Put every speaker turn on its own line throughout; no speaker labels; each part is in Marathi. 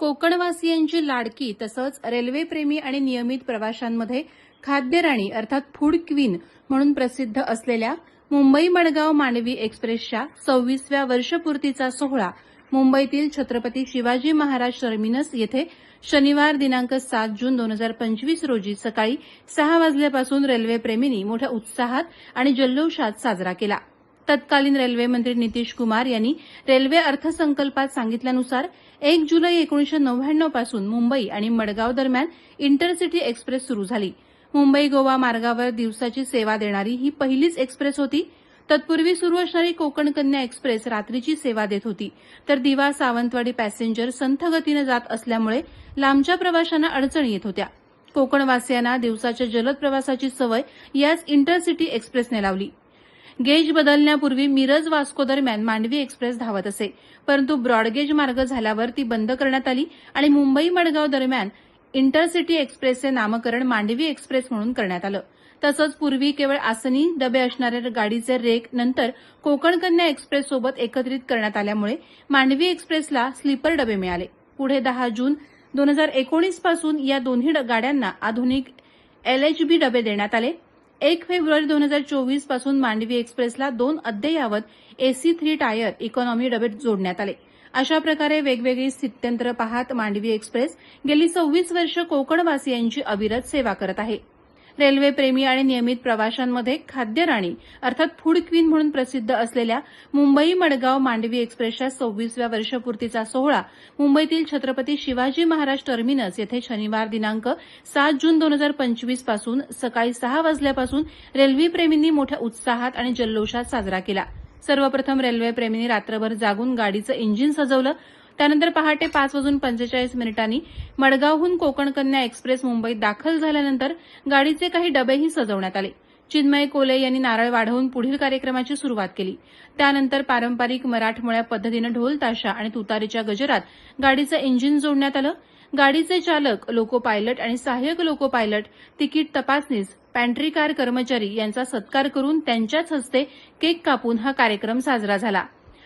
कोकणवासियांची लाडकी तसंच रेल्वेप्रेमी आणि नियमित प्रवाशांमध्ये खाद्यराणी अर्थात फूड क्वीन म्हणून प्रसिद्ध असलेल्या मुंबई मडगाव मांडवी एक्सप्रेसच्या सव्वीसव्या वर्षपूर्तीचा सोहळा मुंबईतील छत्रपती शिवाजी महाराज टर्मिनस येथे शनिवार दिनांक सात जून दोन हजार पंचवीस रोजी सकाळी सहा वाजल्यापासून रेल्वेप्रेमींनी मोठ्या उत्साहात आणि जल्लोषात साजरा केला. तत्कालीन रेल्वे मंत्री नितीश कुमार यांनी रेल्वे अर्थसंकल्पात सांगितल्यानुसार एक जुलै एकोणीशे नव्याण्णवपासून मुंबई आणि मडगाव दरम्यान इंटरसिटी एक्सप्रेस सुरू झाली. मुंबई गोवा मार्गावर दिवसाची सेवा देणारी ही पहिलीच एक्सप्रेस होती. तत्पूर्वी सुरू असणारी कोकण कन्या एक्सप्रेस रात्रीची सेवा देत होती. तर दिवा सावंतवाडी पॅसेंजर संथ गतीनं जात असल्यामुळे लांबच्या प्रवाशांना अडचणी येत होत्या. कोकणवासियांना दिवसाच्या जलद प्रवासाची सवय याच इंटरसिटी एक्सप्रेसने लावली. गेज बदलण्यापूर्वी मिरज वास्को दरम्यान मांडवी एक्सप्रेस धावत असे. परंतु ब्रॉडगेज मार्ग झाल्यावर ती बंद करण्यात आली आणि मुंबई मडगाव दरम्यान इंटरसिटी एक्सप्रेसचे नामकरण मांडवी एक्सप्रेस म्हणून करण्यात आलं. तसंच पूर्वी केवळ आसनी डबे असणाऱ्या गाडीचे रेक नंतर कोकण कन्या एक्सप्रेस सोबत एकत्रित करण्यात आल्यामुळे मांडवी एक्सप्रेसला स्लीपर डबे मिळाले. पुढे दहा जून दोन हजार एकोणीसपासून या दोन्ही ड- गाड्यांना आधुनिक एलएचबी डबे देण्यात आले. एक फेब्रुवारी दोन हजार चोवीसपासून मांडवी एक्सप्रेसला दोन अद्ययावत एसी थ्री टायर इकॉनॉमी डबे जोडण्यात आले. अशा प्रकारे वेगवेगळी स्थित्यंत्र पाहत मांडवी एक्सप्रेस गेली सव्वीस वर्ष कोकणवासियांची अविरत सेवा करत आहे. रेल्वेप्रेमी आणि नियमित प्रवाशांमध्ये खाद्यराणी अर्थात फूड क्वीन म्हणून प्रसिद्ध असलेल्या मुंबई मडगाव मांडवी एक्सप्रेसच्या सव्वीसव्या वर्षपूर्तीचा सोहळा मुंबईतील छत्रपती शिवाजी महाराज टर्मिनस येथे शनिवार दिनांक सात जून दोन हजार पंचवीसपासून सकाळी सहा वाजल्यापासून रेल्वेप्रेमींनी मोठ्या उत्साहात आणि जल्लोषात साजरा केला. सर्वप्रथम रेल्वेप्रेमींनी रात्रभर जागून गाडीचं इंजिन सजवलं. त्यानंतर पहाटे पाच वाजून पंचेचाळीस मिनिटांनी मडगावहून कोकण कन्या एक्सप्रेस मुंबईत दाखल झाल्यानंतर गाडीचे काही डबेही सजवण्यात आले. चिन्मय कोले यांनी नारळ वाढवून पुढील कार्यक्रमाची सुरुवात केली. त्यानंतर पारंपरिक मराठमोळ्या पद्धतीनं ढोल ताशा आणि तुतारीच्या गजरात गाडीचं इंजिन जोडण्यात आलं. गाडीचे चालक लोको पायलट आणि सहाय्यक लोको पायलट तिकीट तपासणीस पॅन्ट्री कार कर्मचारी यांचा सत्कार करून त्यांच्याच हस्ते केक कापून हा कार्यक्रम साजरा झाला.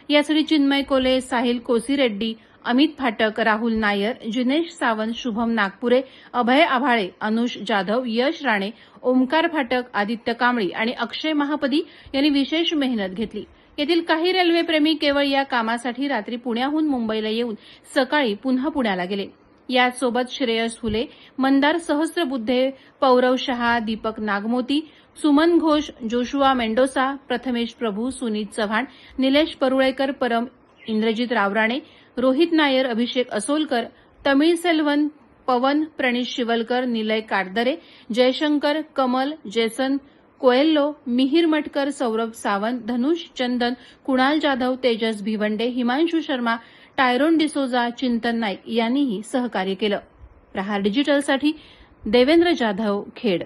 यासाठी चिन्मय कोले साहिल कोसिरेड्डी अमित फाटक राहुल नायर जिनेश सावंत शुभम नागपुरे अभय आभाळे अनुष जाधव यश राणे ओमकार फाटक आदित्य कांबळी आणि अक्षय महापदी यांनी विशेष मेहनत घेतली. येथील काही रेल्वेप्रेमी केवळ या कामासाठी रात्री पुण्याहून मुंबईला येऊन सकाळी पुन्हा पुण्याला गेले. याचसोबत Shreyas Phule Mandar Sahasrabuddhe Paurav Shah Deepak Nagmoti Suman Ghosh Joshua Mendoza Prathamesh Prabhu Suneet Chavan Nilesh Parulekar Param Indrajit Rawrane Rohit Nair Abhishek Asolkar Tamil Selvan Pawan Praneet Shivalkar Nilay Katdare Jaishankar Kamal Jason Coelho Mihir Matkar Saurabh Sawant Dhanush Chandan Kunal Jadhav Tejas Bhivande Himanshu Sharma Tyrone D'Souza Chintan Naik यांनीही सहकार्य केलं. प्रहार डिजिटलसाठी देवेंद्र जाधव खेड.